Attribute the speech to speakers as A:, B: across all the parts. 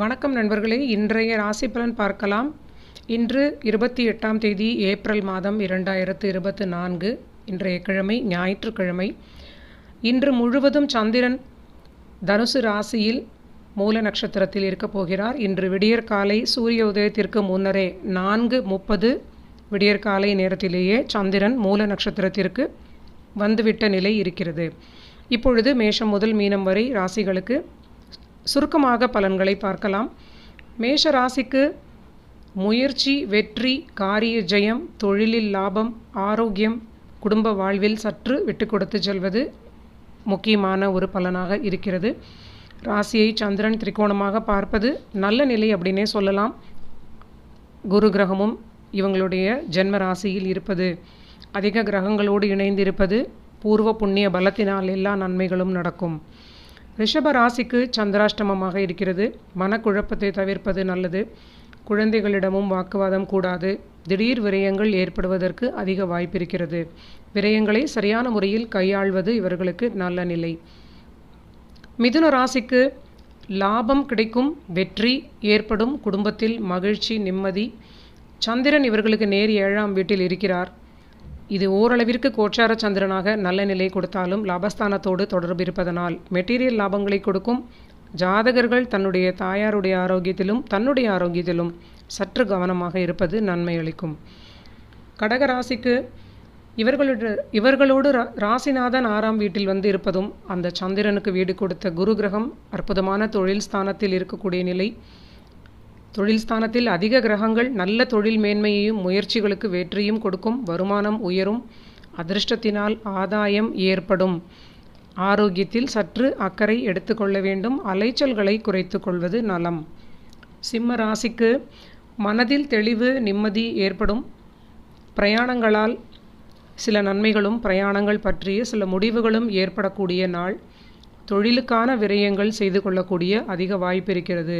A: வணக்கம் நண்பர்களே. இன்றைய ராசி பலன் பார்க்கலாம். இன்று இருபத்தி எட்டாம் தேதி ஏப்ரல் மாதம் இரண்டாயிரத்து இருபத்து நான்கு இன்றைய கிழமை ஞாயிற்றுக்கிழமை. இன்று முழுவதும் சந்திரன் தனுசு ராசியில் மூல நட்சத்திரத்தில் இருக்கப் போகிறார். இன்று விடியற்காலை சூரிய உதயத்திற்கு முன்னரே நான்கு முப்பது விடியற்காலை நேரத்திலேயே சந்திரன் மூல நட்சத்திரத்திற்கு வந்துவிட்ட நிலை இருக்கிறது. இப்பொழுது மேஷம் முதல் மீனம் வரை ராசிகளுக்கு சுருக்கமாக பலன்களை பார்க்கலாம். மேஷ ராசிக்கு முயற்சி வெற்றி காரிய ஜெயம் தொழிலில் லாபம் ஆரோக்கியம் குடும்ப வாழ்வில் சற்று விட்டு கொடுத்து செல்வது முக்கியமான ஒரு பலனாக இருக்கிறது. ராசியை சந்திரன் திரிகோணமாக பார்ப்பது நல்ல நிலை அப்படின்னே சொல்லலாம். குரு கிரகமும் இவங்களுடைய ஜென்ம ராசியில் இருப்பது. அதிக கிரகங்களோடு இணைந்திருப்பது பூர்வ புண்ணிய பலத்தினால் எல்லா நன்மைகளும் நடக்கும். ரிஷப ராசிக்கு சந்திராஷ்டமமாக இருக்கிறது. மனக்குழப்பத்தை தவிர்ப்பது நல்லது. குழந்தைகளிடமும் வாக்குவாதம் கூடாது. திடீர் விரயங்கள் ஏற்படுவதற்கு அதிக வாய்ப்பிருக்கிறது விரயங்களை சரியான முறையில் கையாள்வது இவர்களுக்கு நல்ல நிலை. மிதுன ராசிக்கு லாபம் கிடைக்கும் வெற்றி ஏற்படும் குடும்பத்தில் மகிழ்ச்சி நிம்மதி. சந்திரன் இவர்களுக்கு நேர் ஏழாம் வீட்டில் இருக்கிறார். இது ஓரளவிற்கு கோச்சார சந்திரனாக நல்ல நிலை கொடுத்தாலும் லாபஸ்தானத்தோடு தொடர்பு இருப்பதனால் மெட்டீரியல் லாபங்களை கொடுக்கும் ஜாதகர்கள் தன்னுடைய தாயாருடைய ஆரோக்கியத்திலும் தன்னுடைய ஆரோக்கியத்திலும் சற்று கவனமாக இருப்பது நன்மை அளிக்கும். கடகராசிக்கு ராசிக்கு இவர்களோடு ரா ராசிநாதன் ஆறாம் வீட்டில் வந்து இருப்பதும் அந்த சந்திரனுக்கு வீடு கொடுத்த குரு கிரகம் அற்புதமான தொழில் ஸ்தானத்தில் இருக்கக்கூடிய நிலை. தொழில் ஸ்தானத்தில் அதிக கிரகங்கள் நல்ல தொழில் மேன்மையையும் முயற்சிகளுக்கு வெற்றியும் கொடுக்கும் வருமானம் உயரும் அதிர்ஷ்டத்தினால் ஆதாயம் ஏற்படும். ஆரோக்கியத்தில் சற்று அக்கறை எடுத்துக்கொள்ள வேண்டும். அலைச்சல்களை குறைத்து கொள்வது நலம். சிம்ம ராசிக்கு மனதில் தெளிவு நிம்மதி ஏற்படும். பிரயாணங்களால் சில நன்மைகளும் பிரயாணங்கள் பற்றிய சில முடிவுகளும் ஏற்படக்கூடிய நாள். தொழிலுக்கான விரயங்கள் செய்து கொள்ளக்கூடிய அதிக வாய்ப்பு இருக்கிறது.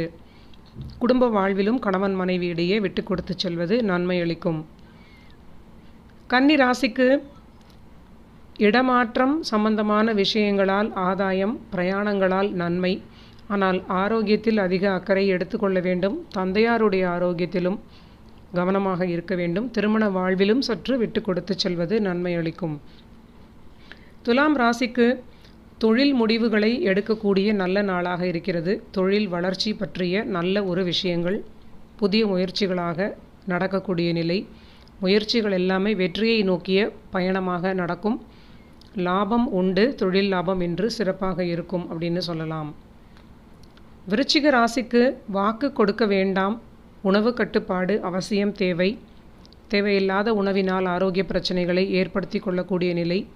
A: குடும்ப வாழ்விலும் கணவன் மனைவி இடையே விட்டு கொடுத்து செல்வது நன்மை அளிக்கும். கன்னி ராசிக்கு இடமாற்றம் சம்பந்தமான விஷயங்களால் ஆதாயம் பிரயாணங்களால் நன்மை. ஆனால் ஆரோக்கியத்தில் அதிக அக்கறை எடுத்துக்கொள்ள வேண்டும். தந்தையாருடைய ஆரோக்கியத்திலும் கவனமாக இருக்க வேண்டும். திருமண வாழ்விலும் சற்று விட்டு கொடுத்து செல்வது நன்மை அளிக்கும். துலாம் ராசிக்கு தொழில் முடிவுகளை எடுக்கக்கூடிய நல்ல நாளாக இருக்கிறது. தொழில் வளர்ச்சி பற்றிய நல்ல ஒரு விஷயங்கள் புதிய முயற்சிகளாக நடக்கக்கூடிய நிலை. முயற்சிகள் எல்லாமே வெற்றியை நோக்கிய பயணமாக நடக்கும். லாபம் உண்டு தொழில் லாபம் என்று சிறப்பாக இருக்கும் அப்படின்னு சொல்லலாம். விருச்சிக ராசிக்கு வாக்கு கொடுக்க வேண்டாம். உணவு கட்டுப்பாடு அவசியம் தேவை. தேவையில்லாத உணவினால் ஆரோக்கிய பிரச்சனைகளை ஏற்படுத்தி கொள்ளக்கூடிய நிலை.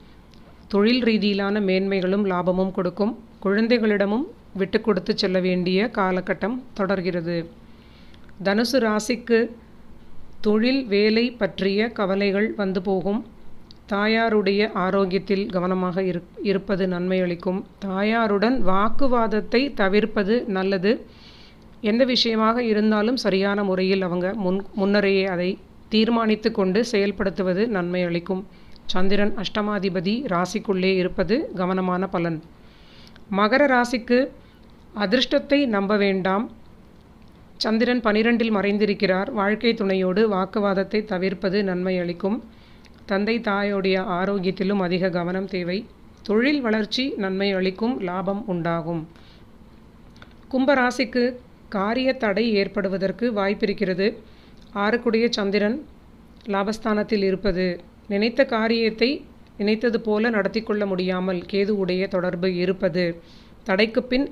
A: தொழில் ரீதியிலான மேன்மைகளும் லாபமும் கொடுக்கும். குழந்தைகளிடமும் விட்டு கொடுத்து செல்ல வேண்டிய காலகட்டம் தொடர்கிறது. தனுசு ராசிக்கு தொழில் வேலை பற்றிய கவலைகள் வந்து போகும். தாயாருடைய ஆரோக்கியத்தில் கவனமாக இரு இருப்பது நன்மை அளிக்கும். தாயாருடன் வாக்குவாதத்தை தவிர்ப்பது நல்லது. எந்த விஷயமாக இருந்தாலும் சரியான முறையில் அவங்க முன் முன்னரையே அதை தீர்மானித்து கொண்டு செயல்படுத்துவது நன்மை அளிக்கும். சந்திரன் அஷ்டமாதிபதி ராசிக்குள்ளே இருப்பது கவனமான பலன். மகர ராசிக்கு அதிர்ஷ்டத்தை நம்ப வேண்டாம். சந்திரன் பனிரெண்டில் மறைந்திருக்கிறார். வாழ்க்கை துணையோடு வாக்குவாதத்தை தவிர்ப்பது நன்மை அளிக்கும். தந்தை தாயோடைய ஆரோக்கியத்திலும் அதிக கவனம் தேவை. தொழில் வளர்ச்சி நன்மை அளிக்கும். லாபம் உண்டாகும். கும்பராசிக்கு காரிய தடை ஏற்படுவதற்கு வாய்ப்பிருக்கிறது. ஆறுக்குடைய சந்திரன் லாபஸ்தானத்தில் இருப்பது நினைத்த காரியத்தை நினைத்தது போல நடத்தி கொள்ள முடியாமல் கேது உடைய தொடர்பு இருப்பது. தடைக்கு பின்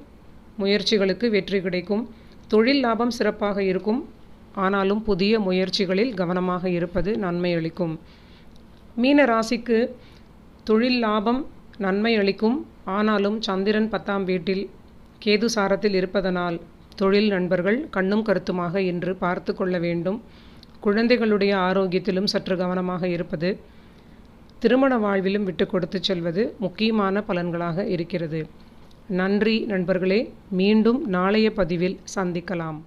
A: முயற்சிகளுக்கு வெற்றி கிடைக்கும். தொழில் லாபம் சிறப்பாக இருக்கும். ஆனாலும் புதிய முயற்சிகளில் கவனமாக இருப்பது நன்மை அளிக்கும். மீன ராசிக்கு தொழில் லாபம் நன்மை அளிக்கும். ஆனாலும் சந்திரன் பத்தாம் வீட்டில் கேது சாரத்தில் இருப்பதனால் தொழில் நண்பர்கள் கண்ணும் கருத்துமாக இன்று பார்த்து கொள்ள வேண்டும். குழந்தைகளுடைய ஆரோக்கியத்திலும் சற்று கவனமாக இருப்பது திருமண வாழ்விலும் விட்டு கொடுத்து செல்வது முக்கியமான பலன்களாக இருக்கிறது. நன்றி நண்பர்களே மீண்டும் நாளைய பதிவில் சந்திக்கலாம்.